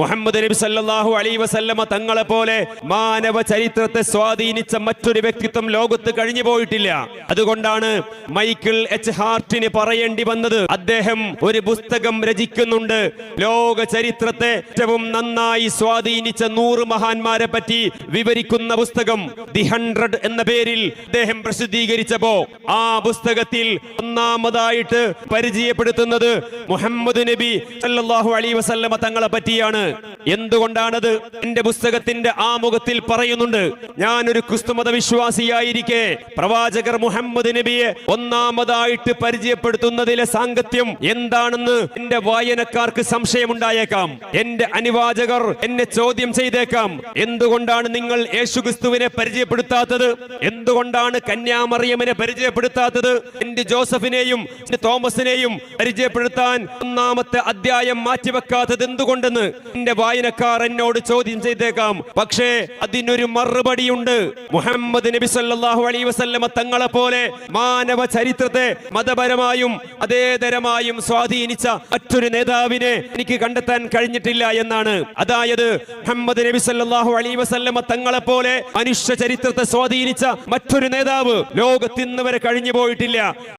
മുഹമ്മദ് നബി സല്ലല്ലാഹു അലൈഹി വസല്ലമ തങ്ങളെ പോലെ മാനവ ചരിത്രത്തെ സ്വാധീനിച്ച മറ്റൊരു വ്യക്തിത്വം ലോകത്ത് കഴിഞ്ഞു പോയിട്ടില്ല. അതുകൊണ്ടാണ് മൈക്കിൾ എച്ച് ഹാർട്ടിന് പറയേണ്ടി വന്നത്. അദ്ദേഹം ഒരു പുസ്തകം രചിക്കുന്നുണ്ട്. ലോക ചരിത്രത്തെ ഏറ്റവും നന്നായി സ്വാധീനിച്ച നൂറ് മഹാന്മാരെ പറ്റി വിവരിക്കുന്ന പുസ്തകം ദി ഹൺഡ്രഡ് എന്ന പേരിൽ അദ്ദേഹം പ്രസിദ്ധീകരിച്ചപ്പോ ആ പുസ്തകത്തിൽ ഒന്നാമതായിട്ട് പരിചയപ്പെടുത്തുന്നത് മുഹമ്മദ് നബി സല്ലല്ലാഹു അലൈഹി വസല്ലമ തങ്ങളെ പറ്റിയാണ്. എന്തുകൊണ്ടാണത്? എന്റെ പുസ്തകത്തിന്റെ ആമുഖത്തിൽ പറയുന്നുണ്ട് ഞാൻ ഒരു ക്രിസ്തുമത വിശ്വാസിയായിരിക്കെ. പ്രവാചകർ മുഹമ്മദ് നബിയെ ഒന്നാമതായിട്ട് പരിചയപ്പെടുത്തുന്നതിലെ സാങ്കത്യം എന്താണെന്ന് എന്റെ വായനക്കാർക്ക് സംശയമുണ്ടായേക്കാം. എന്റെ അനുവാചകർ എന്നെ ചോദ്യം ചെയ്തേക്കാം എന്തുകൊണ്ടാണ് നിങ്ങൾ യേശുക്രിസ്തുവിനെ പരിചയപ്പെടുത്താത്തത്? എന്തുകൊണ്ടാണ് കന്യാമറിയമ്മനെ പരിചയപ്പെടുത്താത്തത്? എന്റെ ജോസഫിനെയും തോമസിനെയും പരിചയപ്പെടുത്താൻ ഒന്നാമത്തെ അധ്യായം മാറ്റിവെക്കാത്തത് എന്തുകൊണ്ടെന്ന് എന്റെ വായനക്കാർ എന്നോട് ചോദ്യം ചെയ്തേക്കാം. പക്ഷേ അതിനൊരു മറുപടിയുണ്ട്. മുഹമ്മദ് നബി സല്ലാഹു അലൈ വസല്ലമ തങ്ങളെ പോലെ മാനവ ചരിത്രത്തെ മതപരമായും അതേതരമായും സ്വാധീനിച്ച മറ്റൊരു നേതാവിനെ എനിക്ക് കണ്ടെത്താൻ കഴിഞ്ഞിട്ടില്ല എന്നാണ്. അതായത് മുഹമ്മദ് നബി സല്ലാഹു അലൈ വസല്ലമ തങ്ങളെ പോലെ മനുഷ്യ ചരിത്രത്തെ സ്വാധീനിച്ച മറ്റൊരു നേതാവ് ലോകത്തിന്ന് വരെ കഴിഞ്ഞു പോയിട്ടില്ല.